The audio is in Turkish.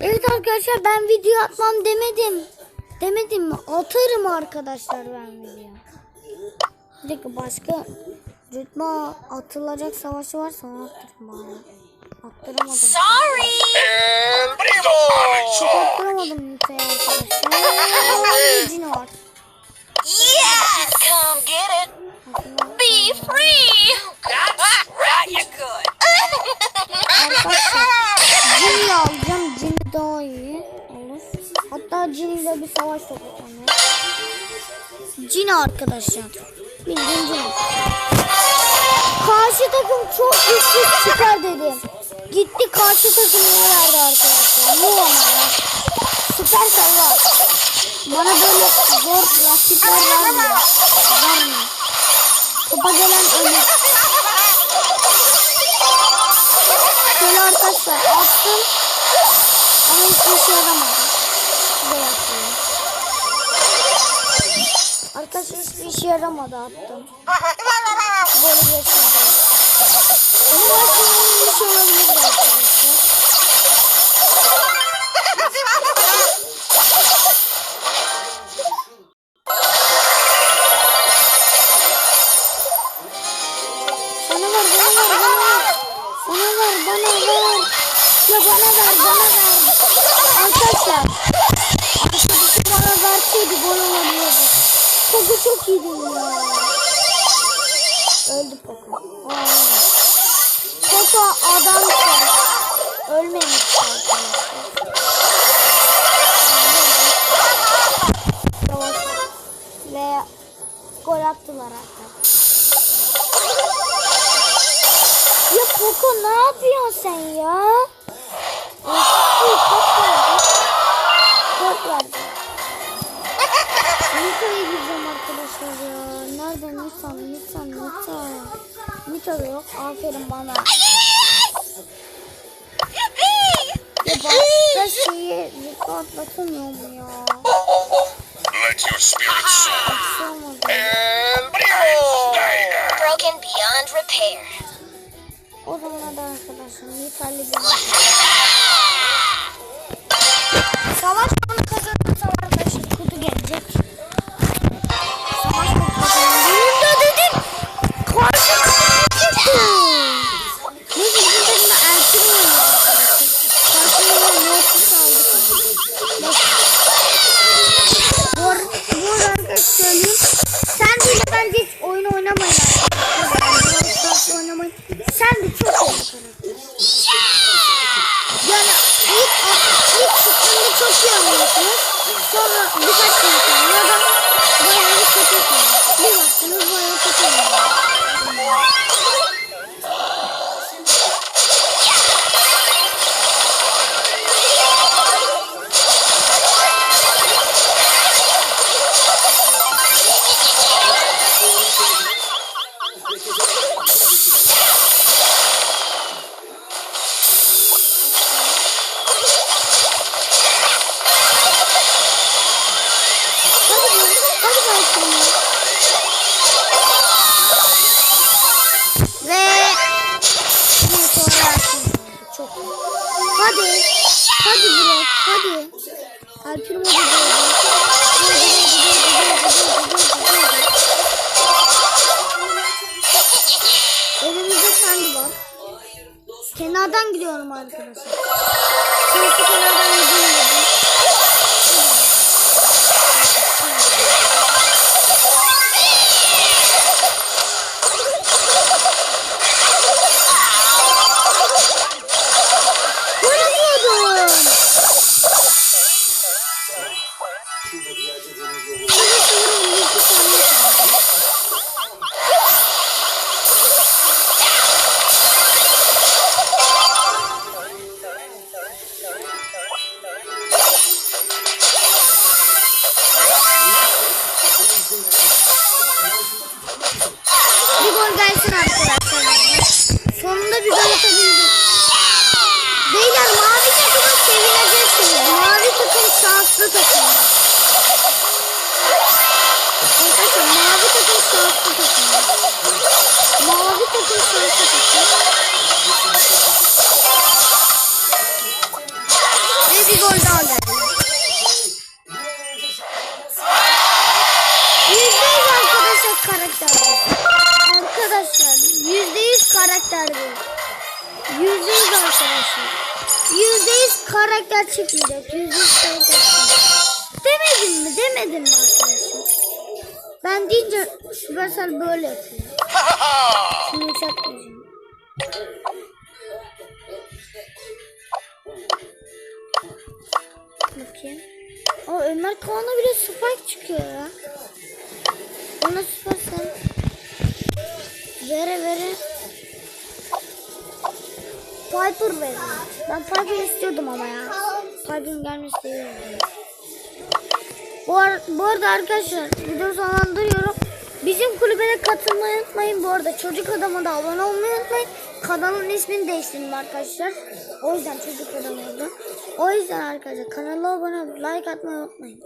Evet arkadaşlar ben video atmam demedim. Demedim mi? Atarım arkadaşlar ben video. Bir dakika başka rütbe atılacak savaşı varsa onu attırım bari. Attıramadım. Sorry. Çok attıramadım Nita'ya arkadaşlar. Cino var. Yes. Come get it. Savaş toplayacağım ya. Jin arkadaşlar. Bildiğin Jin. Karşı takım çok güçsüz çıkar dedim. Gitti karşı takım ne verdi arkadaşlar. Bu ama ya. Süper var. Bana böyle zor rakipler vermiyor. Vermiyor. Topa gelen ölür. Şöyle arkadaşlar attım. Ama hiçbir işe yaramadı. Arkadaşlar hiçbir işe yaramadı attım. Böyle geçirdim. Ama belki bir şey olabilir arkadaşlar. Bana ver, bana ver, bana ver. Bana ver, bana ver. Ya bana ver, bana ver. Poco çok iyiydi ya. Öldü Poco. Aa. Poco adamsın. Ölmemiş arkadaşlar. Savaş. Ve gol attılar hatta. Ya Poco ne yapıyorsun sen ya? Arkadaşlar ya. Nerede Nita? Nita, Nita. Nita da yok. Aferin bana. Ya başka şeyi Nita atlatamıyor mu ya? Let your spirit soar. El! Broken beyond repair. O zaman hadi arkadaşlar Nita'yla bir Savaş bunu 就是你会 Oldu. Elimizde kendi var. Kenardan gidiyorum arkadaşlar. Şurası kenardan karakter bu. Yüzde yüz arkadaşlar. Yüzde yüz karakter çıkmayacak. Yüzde yüz karakter çıkmayacak. Demedim mi? Demedim mi arkadaşlar? Ben deyince Süpersel böyle yapıyor. Şunu yükseltmeyeceğim. Bakayım. Aa Ömer Kaan'a bile spike çıkıyor ya. Bana Süpersel. Vere vere. Piper verin. Ben Piper istiyordum ama ya. Piper'ın gelmesi de iyi oldu. Bu, ar- bu arada arkadaşlar video sonlandırıyorum. Bizim kulübe de katılmayı unutmayın. Bu arada çocuk adama da abone olmayı unutmayın. Kanalın ismini değiştirdim arkadaşlar. O yüzden çocuk adam oldu. O yüzden arkadaşlar kanala abone olup like atmayı unutmayın.